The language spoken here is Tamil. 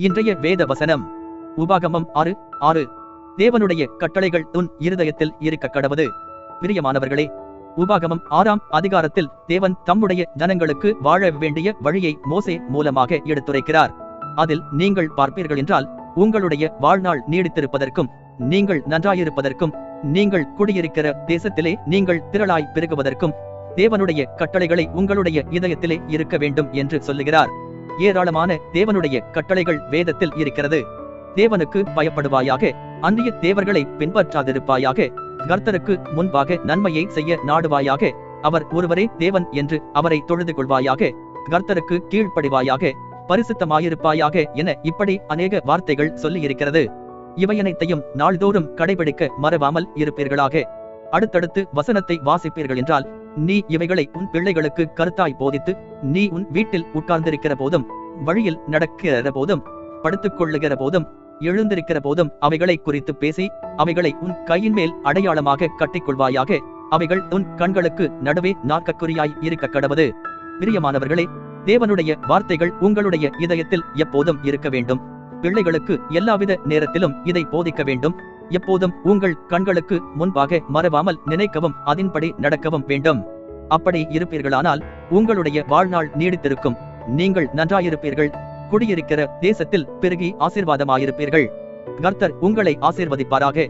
இன்றைய வேத வசனம். உபாகமம் ஆறு ஆறு. தேவனுடைய கட்டளைகள் உன் இருதயத்தில் இருக்க கடவுது பிரியமானவர்களே உபாகமம் ஆறாம் அதிகாரத்தில் தேவன் தம்முடைய ஜனங்களுக்கு வாழ வேண்டிய வழியை மோசே மூலமாக எடுத்துரைக்கிறார். அதில் நீங்கள் பார்ப்பீர்கள் என்றால் உங்களுடைய வாழ்நாள் நீடித்திருப்பதற்கும் நீங்கள் நன்றாயிருப்பதற்கும் நீங்கள் குடியிருக்கிற தேசத்திலே நீங்கள் திரளாய் பெருகுவதற்கும் தேவனுடைய கட்டளைகளை உங்களுடைய இதயத்திலே இருக்க வேண்டும் என்று சொல்லுகிறார். ஏராளமான தேவனுடைய கட்டளைகள் வேதத்தில் இருக்கிறது. தேவனுக்கு பயப்படுவாயாக அந்நிய தேவர்களை பின்பற்றாதிருப்பாயாக கர்த்தருக்கு முன்பாக நன்மையை செய்ய நாடுவாயாக அவர் ஒருவரே தேவன் என்று அவரை தொழுது கொள்வாயாக கர்த்தருக்கு கீழ்ப்படிவாயாக பரிசுத்தமாயிருப்பாயாக என இப்படி அநேக வார்த்தைகள் சொல்லியிருக்கிறது. இவையனைத்தையும் நாள்தோறும் கடைபிடிக்க மறவாமல் இருப்பீர்களாக. அடுத்தடுத்து வசனத்தை வாசிப்பீர்கள் என்றால் நீ இவைகளை உன் பிள்ளைகளுக்கு கருத்தாய் போதித்து நீ உன் வீட்டில் உட்கார்ந்திருக்கிற போதும் வழியில் நடக்கிற போதும் படுத்துக் கொள்ளுகிற போதும் எழுந்திருக்கிற போதும் அவைகளை குறித்து பேசி அவைகளை உன் கையின் மேல் அடையாளமாக கட்டிக்கொள்வாயாக அவைகள் உன் கண்களுக்கு நடுவே நாக்கக்குறியாய் இருக்க கடவுது பிரியமானவர்களே தேவனுடைய வார்த்தைகள் உங்களுடைய இதயத்தில் எப்போதும் இருக்க வேண்டும். பிள்ளைகளுக்கு எல்லாவித நேரத்திலும் இதை போதிக்க வேண்டும். எப்போதும் உங்கள் கண்களுக்கு முன்பாக மறவாமல் நினைக்கவும் அதன்படி நடக்கவும் வேண்டும். அப்படி இருப்பீர்களானால் உங்களுடைய வாழ்நாள் நீடித்திருக்கும். நீங்கள் நன்றாயிருப்பீர்கள். குடியிருக்கிற தேசத்தில் பெருகி ஆசீர்வாதமாயிருப்பீர்கள். கர்த்தர் உங்களை ஆசீர்வதிப்பாராக.